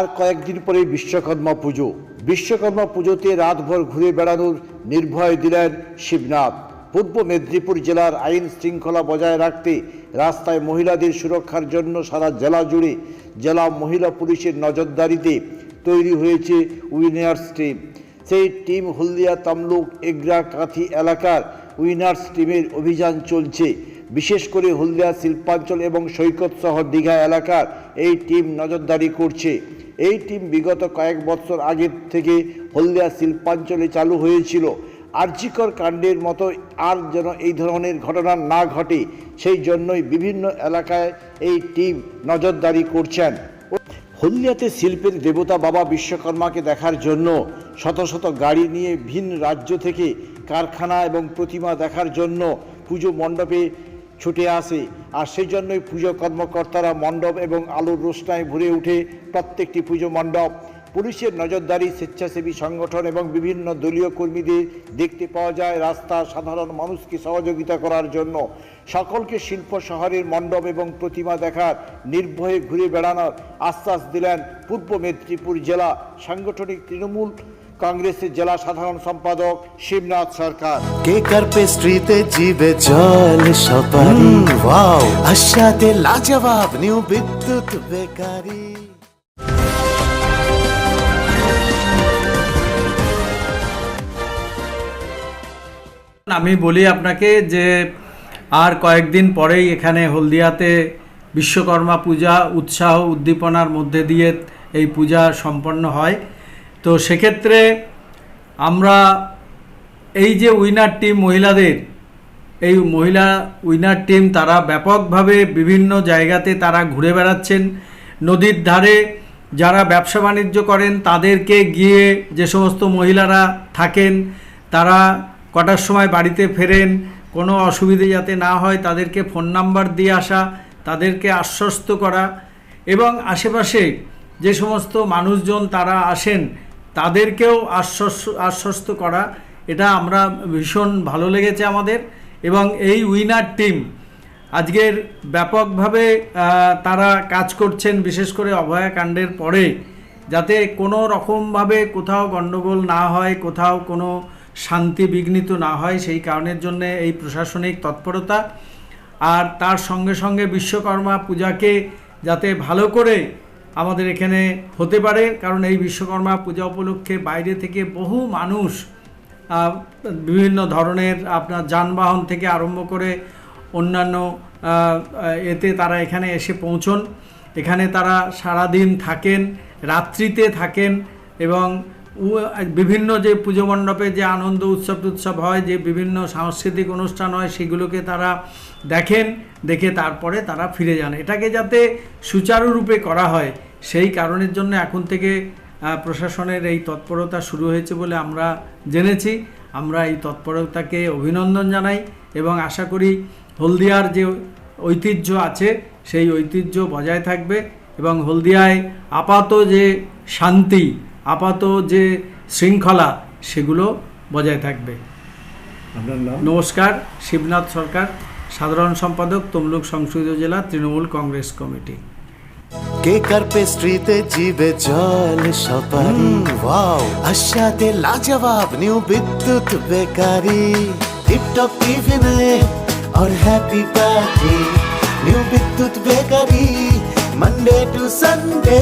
আর কয়েকদিন পরে বিশ্বকর্মা পুজো। বিশ্বকর্মা পুজোতে রাতভর ঘুরে বেড়ানোর নির্ভয় দিলেন শিবনাথ। পূর্ব মেদিনীপুর জেলার আইন শৃঙ্খলা বজায় রাখতে রাস্তায় মহিলাদের সুরক্ষার জন্য সারা জেলা জুড়ে জেলা মহিলা পুলিশের নজরদারিতে তৈরি হয়েছে উইনার্স টিম। সেই টিম হলদিয়া তামলুক এগরা কাঁথি এলাকার উইনার্স টিমের অভিযান চলছে। বিশেষ করে হলদিয়া, শিল্পাঞ্চল এবং সৈকত শহর দীঘা এলাকার এই টিম নজরদারি করছে। এই টিম বিগত কয়েক বছর আগের থেকে হলদিয়া শিল্পাঞ্চলে চালু হয়েছিল। আর্যিকর কাণ্ডের মতো আর যেন এই ধরনের ঘটনা না ঘটে, সেই জন্যই বিভিন্ন এলাকায় এই টিম নজরদারি করছেন। হলদিয়াতে শিল্পের দেবতা বাবা বিশ্বকর্মাকে দেখার জন্য শত শত গাড়ি নিয়ে ভিন রাজ্য থেকে কারখানা এবং প্রতিমা দেখার জন্য পুজো মণ্ডপে ছুটে আসে। আর সেই জন্যই পুজো কর্মকর্তারা মণ্ডপ এবং আলোর রোশনায় ভরে ওঠে প্রত্যেকটি পুজো মণ্ডপ। পুলিশের নজরদারি স্বেচ্ছাসেবী সংগঠন এবং বিভিন্ন দলীয় কর্মীদের দেখতে পাওয়া যায় রাস্তা সাধারণ মানুষকে সহযোগিতা করার জন্য। সকলকে শিল্প শহরের মণ্ডপ এবং প্রতিমা দেখার নির্ভয়ে ঘুরে বেড়ানোর আশ্বাস দিলেন পূর্ব মেদিনীপুর জেলা সাংগঠনিক তৃণমূল কংগ্রেসের জেলা সাধারণ সম্পাদক শিবনাথ সরকার। কেকার পেস্ট্রিতে জিবে জল সপারি? ওয়াও। আশাতে লাজবাব নিউ বিদ্যুৎ বেকারি। আমি বলি আপনাকে যে আর কয়েকদিন পরেই এখানে হলদিয়াতে বিশ্বকর্মা পূজা উৎসাহ উদ্দীপনার মধ্যে দিয়ে এই পূজা সম্পন্ন হয়। তো সেক্ষেত্রে আমরা এই যে উইনার টিম মহিলাদের, এই মহিলা উইনার টিম তারা ব্যাপকভাবে বিভিন্ন জায়গাতে তারা ঘুরে বেড়াচ্ছেন। নদীর ধারে যারা ব্যবসা বাণিজ্য করেন, তাদেরকে গিয়ে যে সমস্ত মহিলারা থাকেন, তারা কটার সময় বাড়িতে ফেরেন, কোনো অসুবিধে যাতে না হয়, তাদেরকে ফোন নাম্বার দিয়ে আসা, তাদেরকে আশ্বস্ত করা এবং আশেপাশে যে সমস্ত মানুষজন তারা আসেন তাদেরকেও আশ্বস্ত আশ্বস্ত করা, এটা আমরা ভীষণ ভালো লেগেছে আমাদের। এবং এই উইনার টিম, আজকের ব্যাপকভাবে তারা কাজ করছেন, বিশেষ করে অভয়াকাণ্ডের পরে, যাতে কোনো রকমভাবে কোথাও গণ্ডগোল না হয়, কোথাও কোনো শান্তি বিঘ্নিত না হয়, সেই কারণের জন্য এই প্রশাসনিক তৎপরতা। আর তার সঙ্গে সঙ্গে বিশ্বকর্মা পূজাকে যাতে ভালো করে আমাদের এখানে হতে পারে, কারণ এই বিশ্বকর্মা পূজা উপলক্ষে বাইরে থেকে বহু মানুষ বিভিন্ন ধরনের আপনার যানবাহন থেকে আরম্ভ করে অন্যান্য এতে তারা এখানে এসে পৌঁছন। এখানে তারা সারাদিন থাকেন, রাত্রিতে থাকেন এবং বিভিন্ন যে পুজো মণ্ডপে যে আনন্দ, উৎসব উৎসব হয়, যে বিভিন্ন সাংস্কৃতিক অনুষ্ঠান হয়, সেগুলোকে তারা দেখেন, দেখে তারপরে তারা ফিরে যান। এটাকে যাতে সুচারুরূপে করা হয়, সেই কারণের জন্য এখন থেকে প্রশাসনের এই তৎপরতা শুরু হয়েছে বলে আমরা জেনেছি। আমরা এই তৎপরতাকে অভিনন্দন জানাই এবং আশা করি হলদিয়ার যে ঐতিহ্য আছে, সেই ঐতিহ্য বজায় থাকবে এবং হলদিয়ায় আপাত যে শান্তি আপাত যে শৃঙ্খলা সেগুলো বজায় থাকবে আপনার নাম নমস্কার শিবনাথ সরকার সাধারণ সম্পাদক তমলুক সংসদীয় জেলা তৃণমূল কংগ্রেস কমিটি কেকার পেস্ট্রিতে জিবে জল সপারি ওয়াও আশাতে লাজবাব নিউ বিদ্যুৎ বেকারি টিপটপ টিফিনে और happy party new Bidyut bakery Monday to Sunday